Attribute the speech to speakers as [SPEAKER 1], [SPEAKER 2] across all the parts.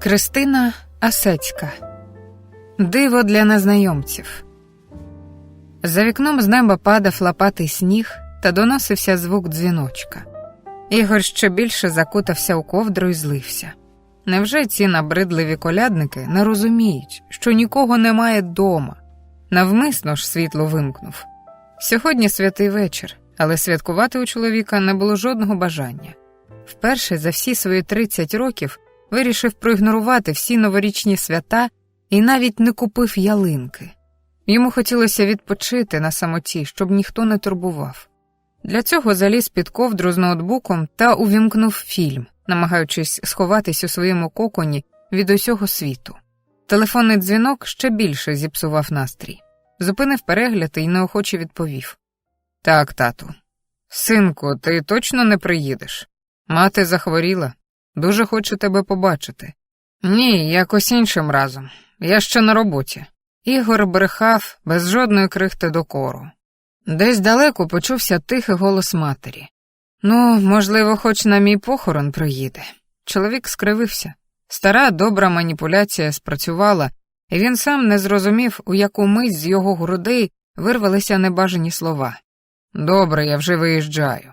[SPEAKER 1] Кристина Асецька Диво для незнайомців. За вікном з неба падав лопатий сніг та доносився звук дзвіночка. Ігор ще більше закутався у ковдру і злився. Невже ці набридливі колядники не розуміють, що нікого немає дома? Навмисно ж світло вимкнув. Сьогодні святий вечір, але святкувати у чоловіка не було жодного бажання. Вперше за всі свої 30 років вирішив проігнорувати всі новорічні свята і навіть не купив ялинки. Йому хотілося відпочити на самоті, щоб ніхто не турбував. Для цього заліз під ковдру з ноутбуком та увімкнув фільм, намагаючись сховатись у своєму коконі від усього світу. Телефонний дзвінок ще більше зіпсував настрій. Зупинив перегляд і неохоче відповів: Так, тату. Синку, ти точно не приїдеш? Мати захворіла, дуже хочу тебе побачити. Ні, якось іншим разом. Я ще на роботі. Ігор брехав без жодної крихти докору. Десь далеко почувся тихий голос матері. Ну, можливо, хоч на мій похорон приїде. Чоловік скривився. Стара добра маніпуляція спрацювала, і він сам не зрозумів, у яку мить з його грудей вирвалися небажані слова. Добре, я вже виїжджаю.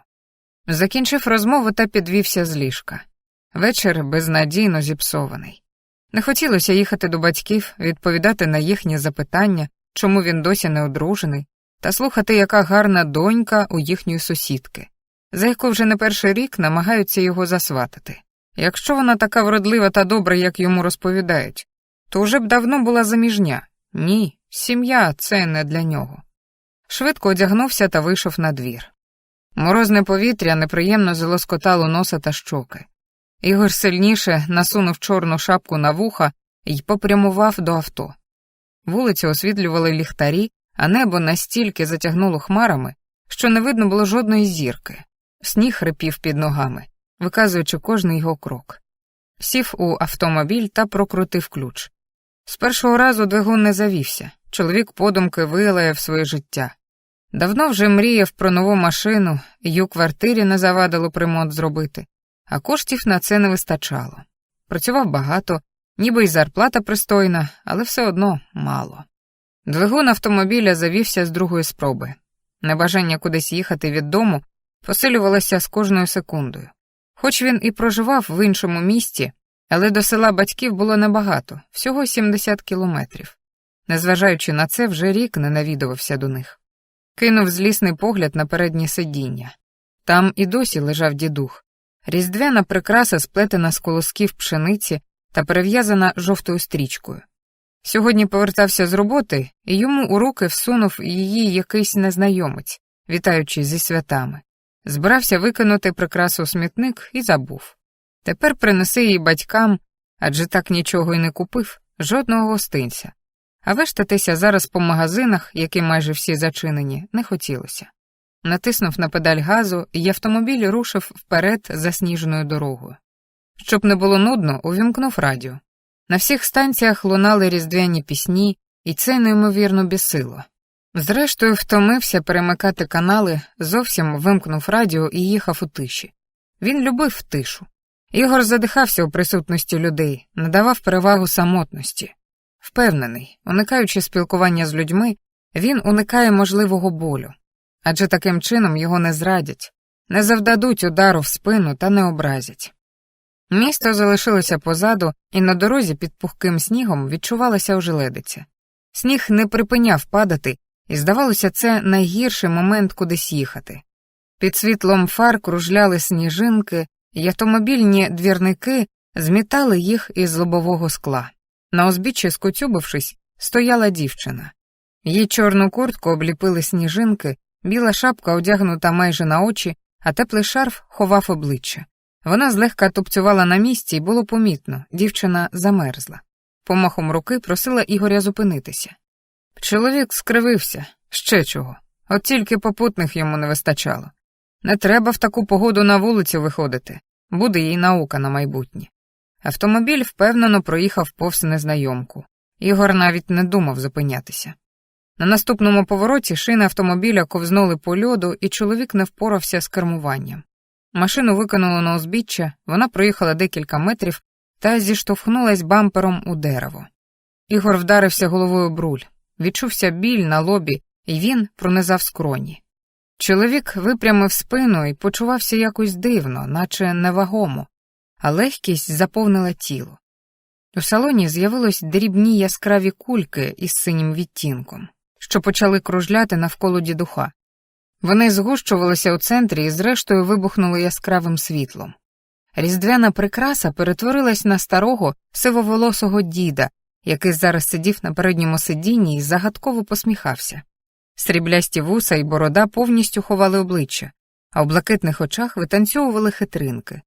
[SPEAKER 1] Закінчив розмову та підвівся з ліжка. Вечір безнадійно зіпсований. Не хотілося їхати до батьків, відповідати на їхні запитання, чому він досі не одружений, та слухати, яка гарна донька у їхньої сусідки, за яку вже не перший рік намагаються його засватати. Якщо вона така вродлива та добра, як йому розповідають, то вже б давно була заміжня. Ні, сім'я це не для нього. Швидко одягнувся та вийшов на двір. Морозне повітря неприємно залоскотало носа та щоки. Ігор сильніше насунув чорну шапку на вуха і попрямував до авто. Вулицю освітлювали ліхтарі, а небо настільки затягнуло хмарами, що не видно було жодної зірки. Сніг хрипів під ногами, виказуючи кожний його крок. Сів у автомобіль та прокрутив ключ. З першого разу двигун не завівся, чоловік подумки вилаяв своє життя. Давно вже мріяв про нову машину, і у квартирі не завадило ремонт зробити а коштів на це не вистачало. Працював багато, ніби й зарплата пристойна, але все одно мало. Двигун автомобіля завівся з другої спроби. Небажання кудись їхати від дому посилювалося з кожною секундою. Хоч він і проживав в іншому місті, але до села батьків було небагато, всього 70 кілометрів. Незважаючи на це, вже рік не навідувався до них. Кинув злісний погляд на переднє сидіння. Там і досі лежав дідух, Різдвяна прикраса сплетена з колосків пшениці та перев'язана жовтою стрічкою. Сьогодні повертався з роботи, і йому у руки всунув її якийсь незнайомець, вітаючи зі святами. Збирався викинути прикрасу смітник і забув. Тепер принеси її батькам, адже так нічого й не купив, жодного гостинця. А вештатися зараз по магазинах, які майже всі зачинені, не хотілося натиснув на педаль газу, і автомобіль рушив вперед засніженою дорогою. Щоб не було нудно, увімкнув радіо. На всіх станціях лунали різдвяні пісні, і це неймовірно бісило. Зрештою, втомився перемикати канали, зовсім вимкнув радіо і їхав у тиші. Він любив тишу. Ігор задихався у присутності людей, надавав перевагу самотності. Впевнений, уникаючи спілкування з людьми, він уникає можливого болю, адже таким чином його не зрадять, не завдадуть удару в спину та не образять. Місто залишилося позаду, і на дорозі під пухким снігом відчувалася ожеледиця. Сніг не припиняв падати, і, здавалося, це найгірший момент кудись їхати. Під світлом фар кружляли сніжинки, і автомобільні двірники змітали їх із лобового скла. На узбіччі, скоцюбившись, стояла дівчина. Її чорну куртку обліпили сніжинки, Біла шапка одягнута майже на очі, а теплий шарф ховав обличчя. Вона злегка тупцювала на місці і було помітно, дівчина замерзла. Помахом руки просила Ігоря зупинитися. Чоловік скривився, ще чого, от тільки попутних йому не вистачало. Не треба в таку погоду на вулицю виходити, буде їй наука на майбутнє. Автомобіль впевнено проїхав повз незнайомку. Ігор навіть не думав зупинятися. На наступному повороті шини автомобіля ковзнули по льоду, і чоловік не впорався з кермуванням. Машину викинуло на узбіччя, вона проїхала декілька метрів та зіштовхнулась бампером у дерево. Ігор вдарився головою об руль, відчувся біль на лобі, і він пронизав скроні. Чоловік випрямив спину і почувався якось дивно, наче невагомо, а легкість заповнила тіло. У салоні з'явилось дрібні яскраві кульки із синім відтінком, що почали кружляти навколо дідуха. Вони згущувалися у центрі і, зрештою, вибухнули яскравим світлом. Різдвяна прикраса перетворилась на старого сивоволосого діда, який зараз сидів на передньому сидінні і загадково посміхався. Сріблясті вуса і борода повністю ховали обличчя, а у блакитних очах витанцьовували хитринки.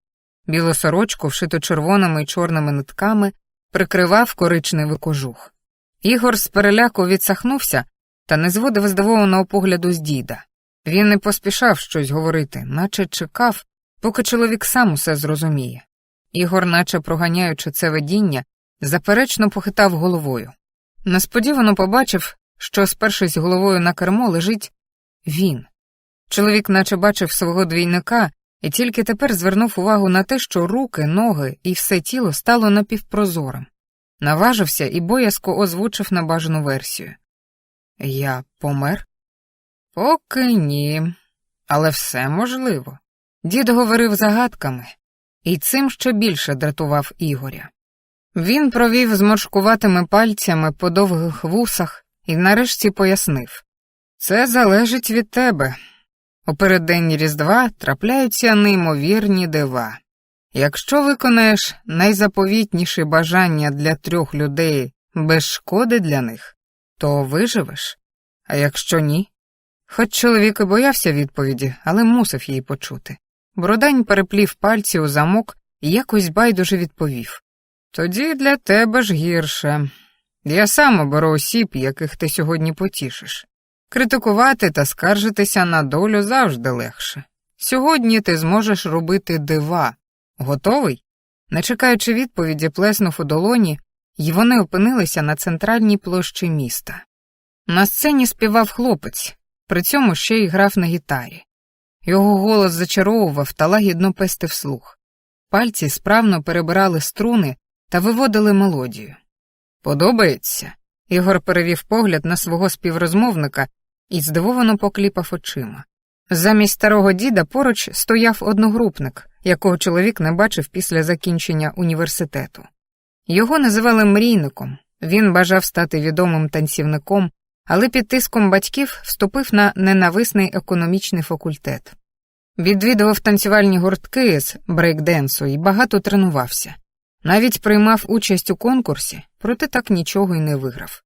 [SPEAKER 1] Білу сорочку, вшиту червоними і чорними нитками, прикривав коричневий кожух. Ігор з переляку відсахнувся та не зводив здивованого погляду з діда. Він не поспішав щось говорити, наче чекав, поки чоловік сам усе зрозуміє. Ігор, наче проганяючи це видіння, заперечно похитав головою. Несподівано побачив, що, спершись головою на кермо, лежить він. Чоловік наче бачив свого двійника і тільки тепер звернув увагу на те, що руки, ноги і все тіло стало напівпрозорим. Наважився і боязко озвучив небажану версію. Я помер? Поки ні, але все можливо. Дід говорив загадками, і цим ще більше дратував Ігоря. Він провів зморшкуватими пальцями по довгих вусах і нарешті пояснив це залежить від тебе. У переддень Різдва трапляються неймовірні дива. Якщо виконаєш найзаповітніші бажання для трьох людей без шкоди для них, то виживеш, а якщо ні. Хоч чоловік і боявся відповіді, але мусив її почути. Бродань переплів пальці у замок і якось байдуже відповів Тоді для тебе ж гірше. Я сам оберу осіб, яких ти сьогодні потішиш. Критикувати та скаржитися на долю завжди легше. Сьогодні ти зможеш робити дива. Готовий? Не чекаючи відповіді, плеснув у долоні, і вони опинилися на центральній площі міста. На сцені співав хлопець, при цьому ще й грав на гітарі. Його голос зачаровував та лагідно пестив слух. Пальці справно перебирали струни та виводили мелодію. Подобається? Ігор перевів погляд на свого співрозмовника і здивовано покліпав очима. Замість старого діда поруч стояв одногрупник, якого чоловік не бачив після закінчення університету. Його називали мрійником, він бажав стати відомим танцівником, але під тиском батьків вступив на ненависний економічний факультет. Відвідував танцювальні гуртки з брейкденсу і багато тренувався. Навіть приймав участь у конкурсі, проте так нічого й не виграв.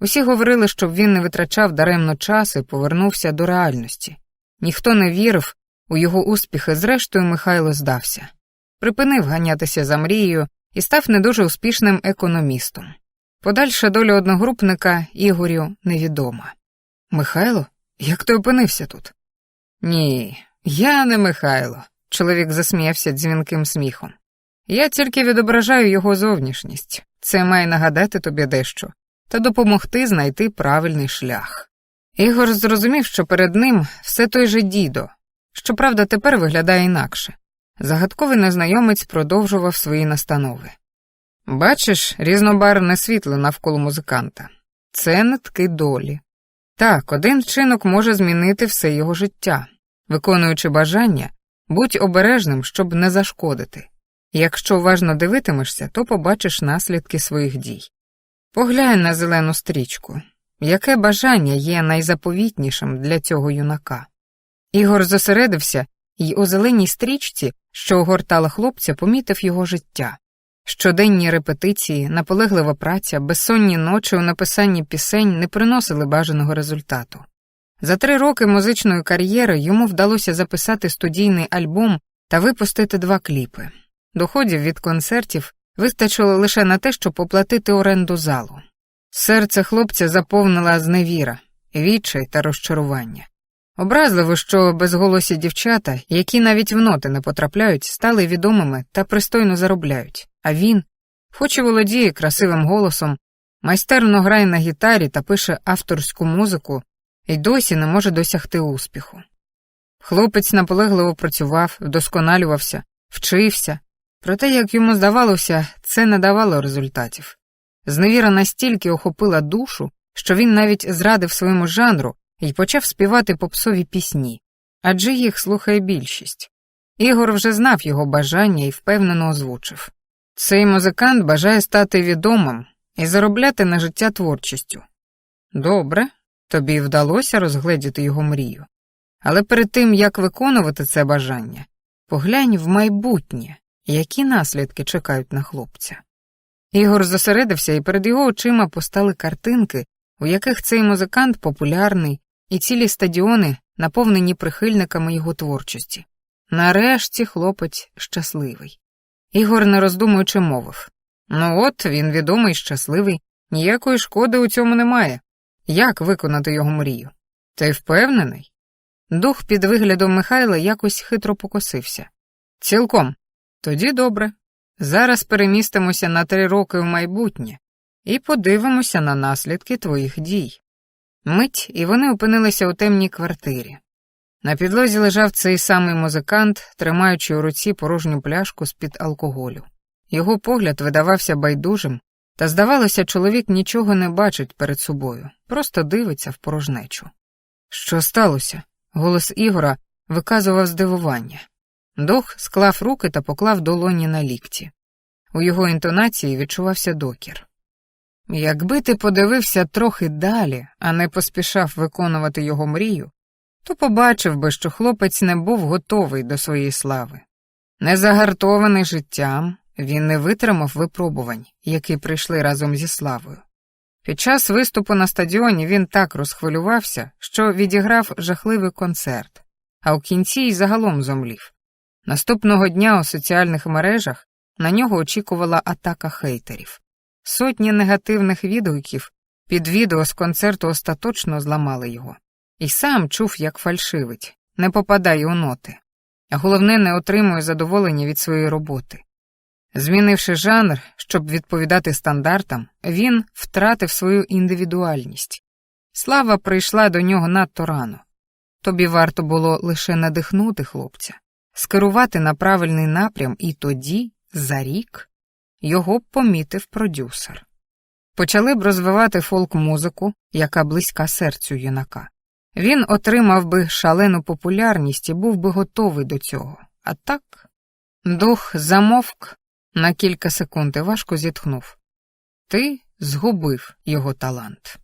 [SPEAKER 1] Усі говорили, щоб він не витрачав даремно час і повернувся до реальності. Ніхто не вірив у його успіхи, зрештою, Михайло здався, припинив ганятися за мрією і став не дуже успішним економістом. Подальша доля одногрупника Ігорю невідома. Михайло, як ти опинився тут? Ні, я не Михайло, чоловік засміявся дзвінким сміхом. Я тільки відображаю його зовнішність. Це має нагадати тобі дещо та допомогти знайти правильний шлях. Ігор зрозумів, що перед ним все той же дідо, щоправда, тепер виглядає інакше. Загадковий незнайомець продовжував свої настанови. Бачиш, різнобарвне світло навколо музиканта. Це нитки долі. Так, один вчинок може змінити все його життя. Виконуючи бажання, будь обережним, щоб не зашкодити. Якщо уважно дивитимешся, то побачиш наслідки своїх дій. Поглянь на зелену стрічку. Яке бажання є найзаповітнішим для цього юнака? Ігор зосередився і у зеленій стрічці, що огортала хлопця, помітив його життя. Щоденні репетиції, наполеглива праця, безсонні ночі у написанні пісень не приносили бажаного результату. За три роки музичної кар'єри йому вдалося записати студійний альбом та випустити два кліпи. Доходів від концертів вистачило лише на те, щоб оплатити оренду залу. Серце хлопця заповнила зневіра, відчай та розчарування. Образливо, що безголосі дівчата, які навіть в ноти не потрапляють, стали відомими та пристойно заробляють, а він, хоч і володіє красивим голосом, майстерно грає на гітарі та пише авторську музику, і досі не може досягти успіху. Хлопець наполегливо працював, вдосконалювався, вчився, проте, як йому здавалося, це не давало результатів. Зневіра настільки охопила душу, що він навіть зрадив своєму жанру і почав співати попсові пісні, адже їх слухає більшість. Ігор вже знав його бажання і впевнено озвучив. Цей музикант бажає стати відомим і заробляти на життя творчістю. Добре, тобі вдалося розгледіти його мрію. Але перед тим, як виконувати це бажання, поглянь в майбутнє, які наслідки чекають на хлопця. Ігор зосередився, і перед його очима постали картинки, у яких цей музикант популярний, і цілі стадіони наповнені прихильниками його творчості. Нарешті хлопець щасливий. Ігор, не роздумуючи, мовив Ну от він відомий, щасливий, ніякої шкоди у цьому немає. Як виконати його мрію? Ти впевнений? Дух під виглядом Михайла якось хитро покосився. Цілком. Тоді добре. Зараз перемістимося на три роки в майбутнє і подивимося на наслідки твоїх дій. Мить, і вони опинилися у темній квартирі. На підлозі лежав цей самий музикант, тримаючи у руці порожню пляшку з-під алкоголю. Його погляд видавався байдужим, та, здавалося, чоловік нічого не бачить перед собою, просто дивиться в порожнечу. Що сталося? Голос Ігора виказував здивування. Дух склав руки та поклав долоні на лікті. У його інтонації відчувався докір. Якби ти подивився трохи далі, а не поспішав виконувати його мрію, то побачив би, що хлопець не був готовий до своєї слави. Незагартований життям, він не витримав випробувань, які прийшли разом зі славою. Під час виступу на стадіоні він так розхвилювався, що відіграв жахливий концерт, а в кінці й загалом зомлів. Наступного дня у соціальних мережах на нього очікувала атака хейтерів. Сотні негативних відгуків під відео з концерту остаточно зламали його. І сам чув, як фальшивить, не попадає у ноти, а головне, не отримує задоволення від своєї роботи. Змінивши жанр, щоб відповідати стандартам, він втратив свою індивідуальність. Слава прийшла до нього надто рано. Тобі варто було лише надихнути хлопця, скерувати на правильний напрям, і тоді, за рік, його б помітив продюсер. Почали б розвивати фолк-музику, яка близька серцю юнака. Він отримав би шалену популярність і був би готовий до цього. А так, дух замовк на кілька секунд і важко зітхнув. Ти згубив його талант.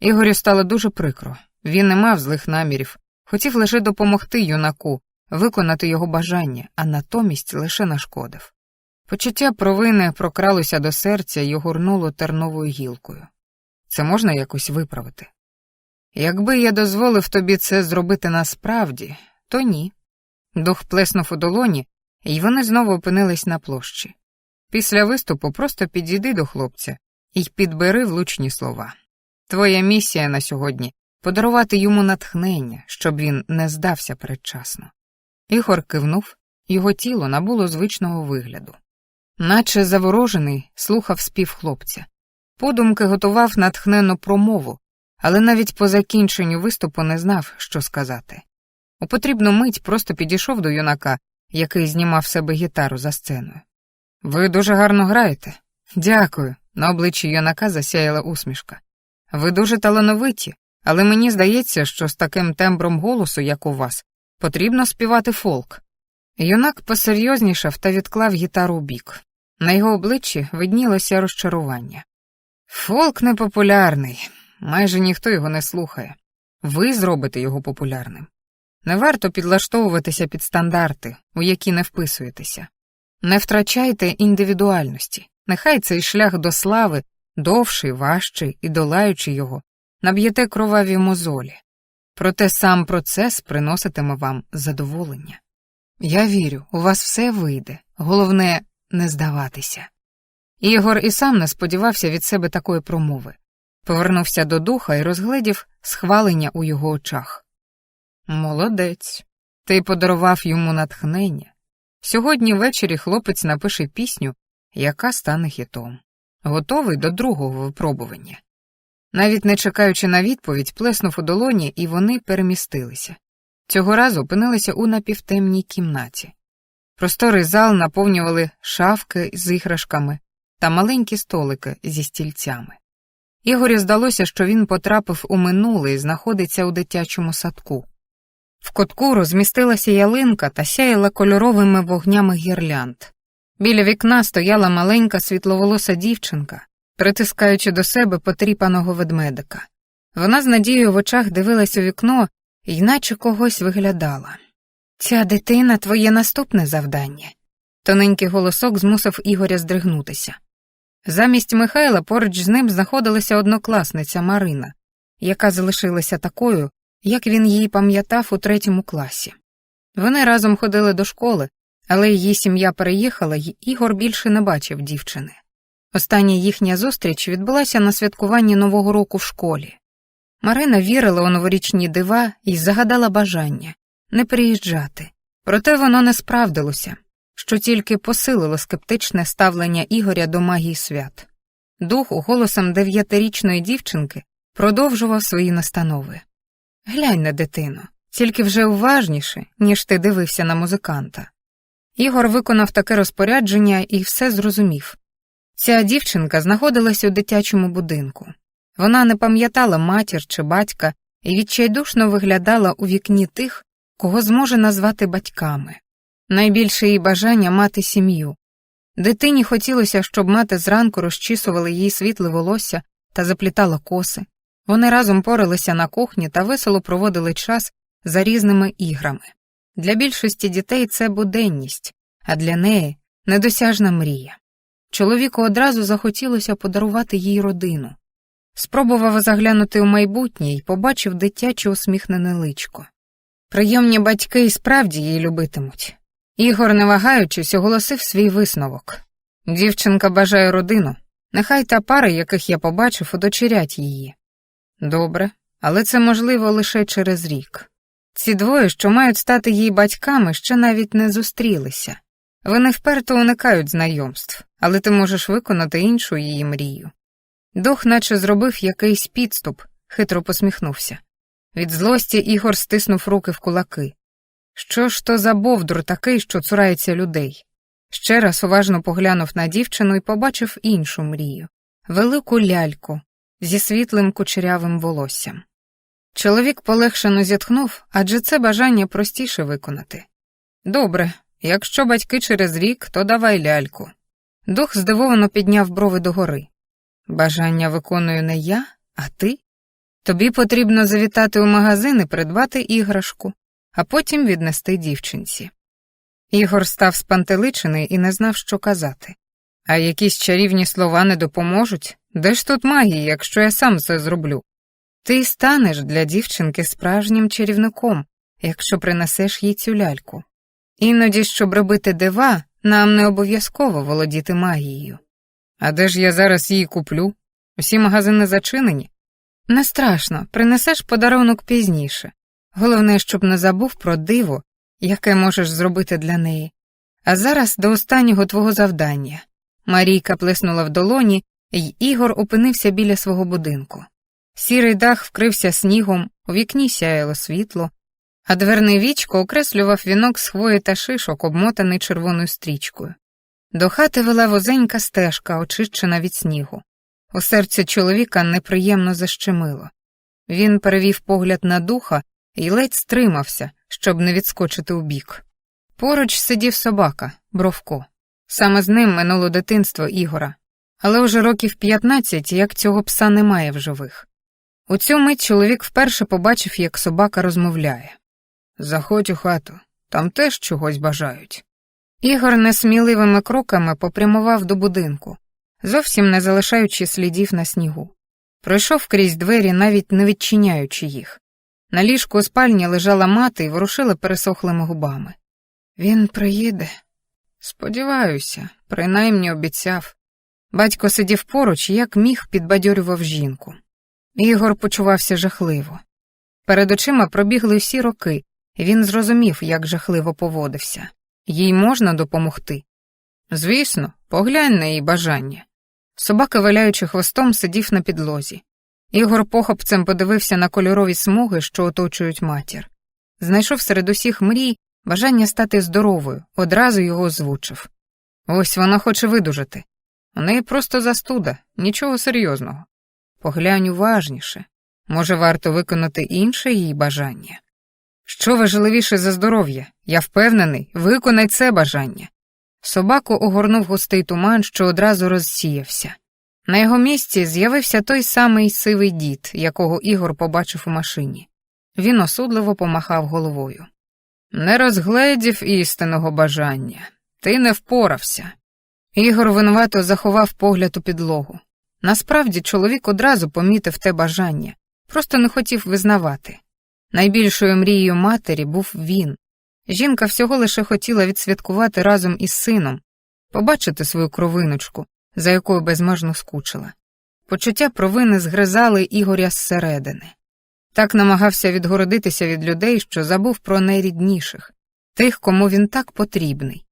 [SPEAKER 1] Ігорю стало дуже прикро. Він не мав злих намірів, хотів лише допомогти юнаку, виконати його бажання, а натомість лише нашкодив. Почуття провини прокралося до серця і огорнуло терновою гілкою. Це можна якось виправити. Якби я дозволив тобі це зробити насправді, то ні. Дух плеснув у долоні, і вони знову опинились на площі. Після виступу просто підійди до хлопця і підбери влучні слова. Твоя місія на сьогодні подарувати йому натхнення, щоб він не здався передчасно. Ігор кивнув, його тіло набуло звичного вигляду. Наче заворожений, слухав спів хлопця. Подумки готував натхненну промову, але навіть по закінченню виступу не знав, що сказати. У потрібну мить просто підійшов до юнака, який знімав себе гітару за сценою. Ви дуже гарно граєте. Дякую. На обличчі юнака засяяла усмішка. Ви дуже талановиті, але мені здається, що з таким тембром голосу, як у вас, потрібно співати фолк. Юнак посерйознішав та відклав гітару у бік. На його обличчі виднілося розчарування. Фолк непопулярний, майже ніхто його не слухає. Ви зробите його популярним. Не варто підлаштовуватися під стандарти, у які не вписуєтеся. Не втрачайте індивідуальності, нехай цей шлях до слави довший, важчий і долаючи його, наб'єте кроваві мозолі. Проте сам процес приноситиме вам задоволення. Я вірю, у вас все вийде, головне не здаватися. Ігор і сам не сподівався від себе такої промови, повернувся до духа і розгледів схвалення у його очах. Молодець. Ти подарував йому натхнення. Сьогодні ввечері хлопець напише пісню, яка стане хітом. Готовий до другого випробування. Навіть не чекаючи на відповідь, плеснув у долоні, і вони перемістилися. Цього разу опинилися у напівтемній кімнаті. Просторий зал наповнювали шафки з іграшками та маленькі столики зі стільцями. Ігорю здалося, що він потрапив у минуле і знаходиться у дитячому садку. В кутку розмістилася ялинка та сяяла кольоровими вогнями гірлянд. Біля вікна стояла маленька світловолоса дівчинка, притискаючи до себе потріпаного ведмедика. Вона з надією в очах дивилась у вікно і наче когось виглядала. Ця дитина твоє наступне завдання. Тоненький голосок змусив Ігоря здригнутися. Замість Михайла поруч з ним знаходилася однокласниця Марина, яка залишилася такою, як він її пам'ятав у третьому класі. Вони разом ходили до школи, але її сім'я переїхала, і Ігор більше не бачив дівчини. Остання їхня зустріч відбулася на святкуванні Нового року в школі. Марина вірила у новорічні дива і загадала бажання не приїжджати, проте воно не справдилося, що тільки посилило скептичне ставлення Ігоря до магії свят. Дух голосом дев'ятирічної дівчинки продовжував свої настанови. Глянь на дитину, тільки вже уважніше, ніж ти дивився на музиканта. Ігор виконав таке розпорядження і все зрозумів. Ця дівчинка знаходилась у дитячому будинку. Вона не пам'ятала матір чи батька і відчайдушно виглядала у вікні тих, кого зможе назвати батьками. Найбільше її бажання мати сім'ю. Дитині хотілося, щоб мати зранку розчісувала її світле волосся та заплітала коси. Вони разом поралися на кухні та весело проводили час за різними іграми. Для більшості дітей це буденність, а для неї недосяжна мрія. Чоловіку одразу захотілося подарувати їй родину. Спробував заглянути у майбутнє і побачив дитяче усміхнене личко. Прийомні батьки і справді її любитимуть. Ігор, не вагаючись, оголосив свій висновок. Дівчинка бажає родину, нехай та пара, яких я побачив, удочерять її. Добре, але це можливо лише через рік. Ці двоє, що мають стати її батьками, ще навіть не зустрілися. Вони вперто уникають знайомств, але ти можеш виконати іншу її мрію. Дух наче зробив якийсь підступ, хитро посміхнувся. Від злості Ігор стиснув руки в кулаки. Що ж то за бовдур такий, що цурається людей? Ще раз уважно поглянув на дівчину і побачив іншу мрію велику ляльку зі світлим кучерявим волоссям. Чоловік полегшено зітхнув, адже це бажання простіше виконати. Добре, якщо батьки через рік, то давай ляльку. Дух здивовано підняв брови догори. Бажання виконую не я, а ти. Тобі потрібно завітати у магазин і придбати іграшку, а потім віднести дівчинці. Ігор став спантеличений і не знав, що казати. А якісь чарівні слова не допоможуть? Де ж тут магія, якщо я сам це зроблю? Ти станеш для дівчинки справжнім чарівником, якщо принесеш їй цю ляльку. Іноді, щоб робити дива, нам не обов'язково володіти магією. А де ж я зараз її куплю? Усі магазини зачинені? Не страшно, принесеш подарунок пізніше. Головне, щоб не забув про диво, яке можеш зробити для неї. А зараз до останнього твого завдання. Марійка плеснула в долоні, і Ігор опинився біля свого будинку. Сірий дах вкрився снігом, у вікні сяяло світло, а дверний вічко окреслював вінок з хвої та шишок, обмотаний червоною стрічкою. До хати вела возенька стежка, очищена від снігу. У серці чоловіка неприємно защемило. Він перевів погляд на духа і ледь стримався, щоб не відскочити у бік. Поруч сидів собака, Бровко. Саме з ним минуло дитинство Ігора, але уже років 15, як цього пса немає в живих. У цю мить чоловік вперше побачив, як собака розмовляє. Заходь у хату, там теж чогось бажають. Ігор несміливими кроками попрямував до будинку, зовсім не залишаючи слідів на снігу. Пройшов крізь двері, навіть не відчиняючи їх. На ліжку у спальні лежала мати і ворушила пересохлими губами. Він приїде. Сподіваюся, принаймні обіцяв. Батько сидів поруч, як міг, підбадьорював жінку. Ігор почувався жахливо. Перед очима пробігли всі роки, і він зрозумів, як жахливо поводився. Їй можна допомогти. Звісно, поглянь на її бажання. Собака, виляючи хвостом, сидів на підлозі. Ігор похопцем подивився на кольорові смуги, що оточують матір. Знайшов серед усіх мрій бажання стати здоровою, одразу його озвучив. Ось вона хоче видужати. У неї просто застуда, нічого серйозного. Поглянь уважніше. Може, варто виконати інше її бажання. Що важливіше за здоров'я? Я впевнений, виконай це бажання. Собаку огорнув густий туман, що одразу розсіявся. На його місці з'явився той самий сивий дід, якого Ігор побачив у машині. Він осудливо помахав головою. Не розгледів істинного бажання. Ти не впорався. Ігор винувато заховав погляд у підлогу. Насправді чоловік одразу помітив те бажання, просто не хотів визнавати. Найбільшою мрією матері був він. Жінка всього лише хотіла відсвяткувати разом із сином, побачити свою кровиночку, за якою безмежно скучила. Почуття провини згризали Ігоря зсередини. Так намагався відгородитися від людей, що забув про найрідніших, тих, кому він так потрібний.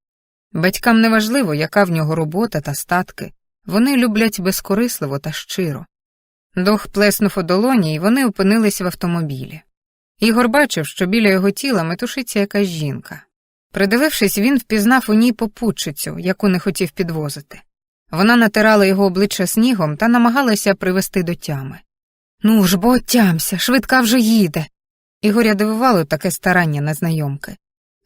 [SPEAKER 1] Батькам не важливо, яка в нього робота та статки, вони люблять безкорисливо та щиро. Дух плеснув у долоні, і вони опинились в автомобілі. Ігор бачив, що біля його тіла метушиться якась жінка. Придивившись, він впізнав у ній попутчицю, яку не хотів підвозити. Вона натирала його обличчя снігом та намагалася привести до тями. Ну ж, бо отямся, швидка вже їде. Ігоря дивувало таке старання на знайомки.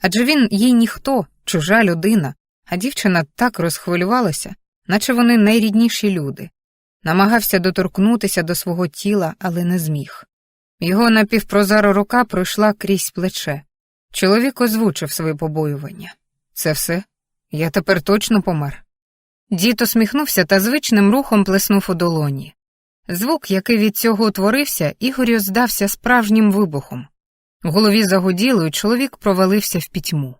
[SPEAKER 1] Адже він їй ніхто, чужа людина, а дівчина так розхвилювалася, наче вони найрідніші люди. Намагався доторкнутися до свого тіла, але не зміг. Його напівпрозара рука пройшла крізь плече. Чоловік озвучив своє побоювання. Це все? Я тепер точно помер. Дід усміхнувся та звичним рухом плеснув у долоні. Звук, який від цього утворився, Ігорю здався справжнім вибухом. В голові загуділо, і чоловік провалився в пітьму.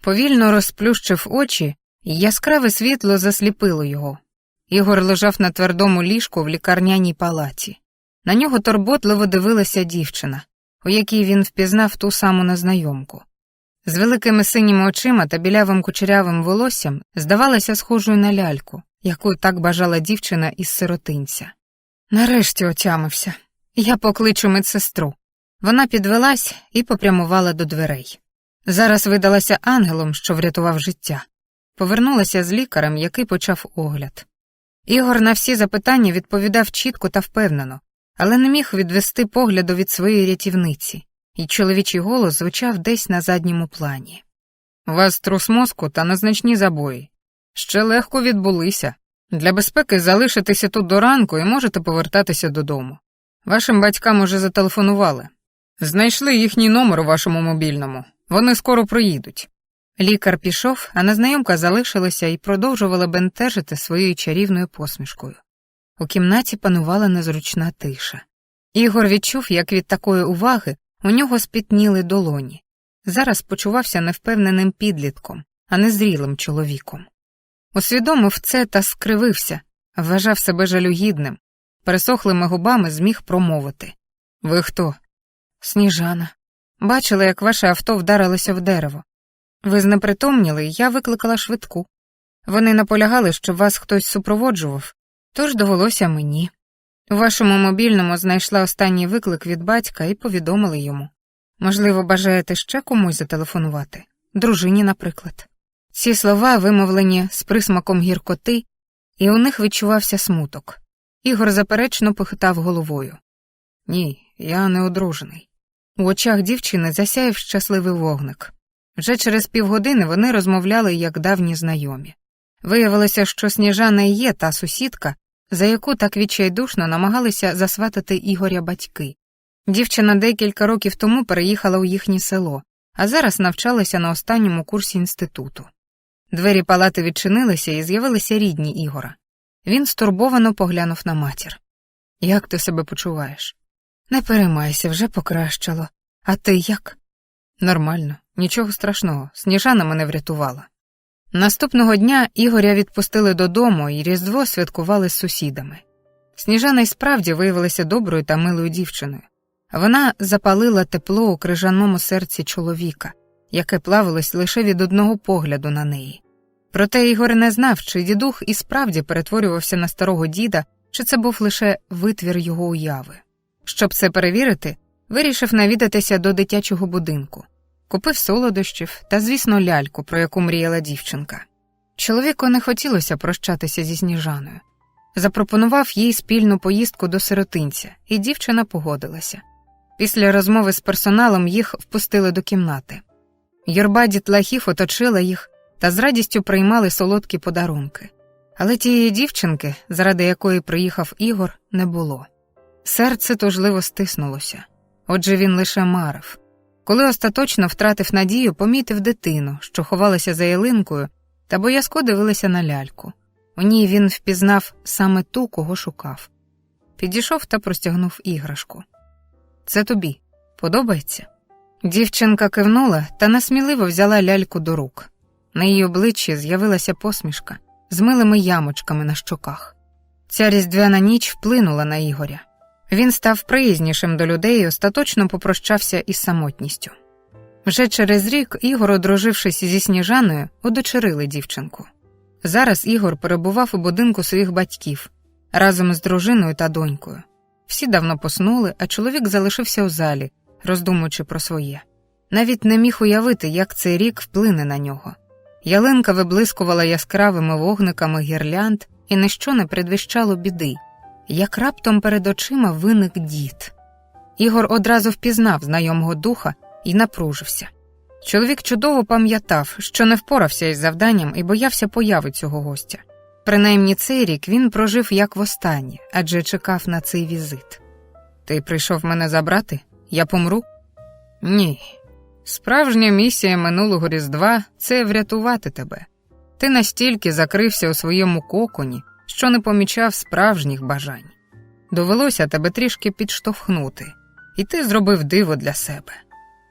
[SPEAKER 1] Повільно розплющив очі, і яскраве світло засліпило його. Ігор лежав на твердому ліжку в лікарняній палаті. На нього турботливо дивилася дівчина, у якій він впізнав ту саму незнайомку. З великими синіми очима та білявим кучерявим волоссям здавалася схожою на ляльку, яку так бажала дівчина із сиротинця. Нарешті отямився. Я покличу медсестру. Вона підвелась і попрямувала до дверей. Зараз видалася ангелом, що врятував життя. Повернулася з лікарем, який почав огляд. Ігор на всі запитання відповідав чітко та впевнено, але не міг відвести погляду від своєї рятівниці, і чоловічий голос звучав десь на задньому плані. Вас трус мозку та незначні забої. Ще легко відбулися. Для безпеки залишитеся тут до ранку і можете повертатися додому. Вашим батькам уже зателефонували. Знайшли їхній номер у вашому мобільному. Вони скоро приїдуть. Лікар пішов, а незнайомка залишилася і продовжувала бентежити своєю чарівною посмішкою. У кімнаті панувала незручна тиша. Ігор відчув, як від такої уваги у нього спітніли долоні. Зараз почувався невпевненим підлітком, а не зрілим чоловіком. Усвідомив це та скривився, вважав себе жалюгідним, пересохлими губами зміг промовити. Ви хто? Сніжана. Бачила, як ваше авто вдарилося в дерево. Ви знепритомніли, я викликала швидку. Вони наполягали, щоб вас хтось супроводжував, тож довелося мені. Вашому мобільному знайшла останній виклик від батька і повідомили йому. Можливо, бажаєте ще комусь зателефонувати? Дружині, наприклад. Ці слова вимовлені з присмаком гіркоти, і у них відчувався смуток. Ігор заперечно похитав головою. Ні, я не одружений. У очах дівчини засяяв щасливий вогник. Вже через півгодини вони розмовляли як давні знайомі. Виявилося, що Сніжана і є та сусідка, за яку так відчайдушно намагалися засватати Ігоря батьки. Дівчина декілька років тому переїхала у їхнє село, а зараз навчалася на останньому курсі інституту. Двері палати відчинилися і з'явилися рідні Ігора. Він стурбовано поглянув на матір. Як ти себе почуваєш? Не переймайся, вже покращало. А ти як? Нормально, нічого страшного. Сніжана мене врятувала. Наступного дня Ігоря відпустили додому і Різдво святкували з сусідами. Сніжана й справді виявилася доброю та милою дівчиною. Вона запалила тепло у крижаному серці чоловіка, яке плавилось лише від одного погляду на неї. Проте Ігор не знав, чи дідух і справді перетворювався на старого діда, чи це був лише витвір його уяви. Щоб це перевірити, вирішив навідатися до дитячого будинку, купив солодощів та, звісно, ляльку, про яку мріяла дівчинка. Чоловіку не хотілося прощатися зі сніжаною. Запропонував їй спільну поїздку до сиротинця, і дівчина погодилася. Після розмови з персоналом їх впустили до кімнати. Юрба дітлахів оточила їх та з радістю приймали солодкі подарунки. Але тієї дівчинки, заради якої приїхав Ігор, не було. Серце тужливо стиснулося, отже він лише марив. Коли остаточно втратив надію, помітив дитину, що ховалася за ялинкою, та боязко дивилася на ляльку. У ній він впізнав саме ту, кого шукав. Підійшов та простягнув іграшку. Це тобі подобається? Дівчинка кивнула та насміливо взяла ляльку до рук. На її обличчі з'явилася посмішка з милими ямочками на щоках. Ця різдвяна ніч вплинула на Ігоря. Він став приязнішим до людей і остаточно попрощався із самотністю. Вже через рік Ігор, одружившись зі Сніжаною, удочерили дівчинку. Зараз Ігор перебував у будинку своїх батьків разом з дружиною та донькою. Всі давно поснули, а чоловік залишився у залі, роздумуючи про своє. Навіть не міг уявити, як цей рік вплине на нього. Ялинка виблискувала яскравими вогниками гірлянд і ніщо не предвіщало біди, як раптом перед очима виник дід. Ігор одразу впізнав знайомого духа і напружився. Чоловік чудово пам'ятав, що не впорався із завданням і боявся появи цього гостя. Принаймні цей рік він прожив як востаннє, адже чекав на цей візит. Ти прийшов мене забрати? Я помру? Ні. Справжня місія минулого Різдва це врятувати тебе. Ти настільки закрився у своєму коконі, що не помічав справжніх бажань. Довелося тебе трішки підштовхнути, і ти зробив диво для себе.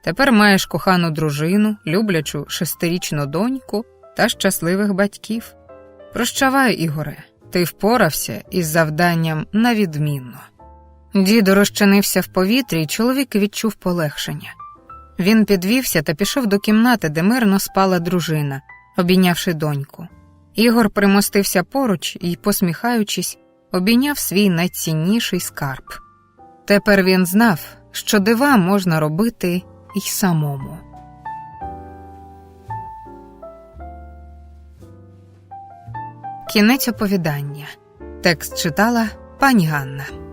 [SPEAKER 1] Тепер маєш кохану дружину, люблячу шестирічну доньку та щасливих батьків. Прощавай, Ігоре, ти впорався із завданням на відмінно. Дідо розчинився в повітрі, і чоловік відчув полегшення. Він підвівся та пішов до кімнати, де мирно спала дружина, обійнявши доньку. Ігор примостився поруч і, посміхаючись, обійняв свій найцінніший скарб. Тепер він знав, що дива можна робити й самому. Кінець оповідання. Текст читала пані Ганна.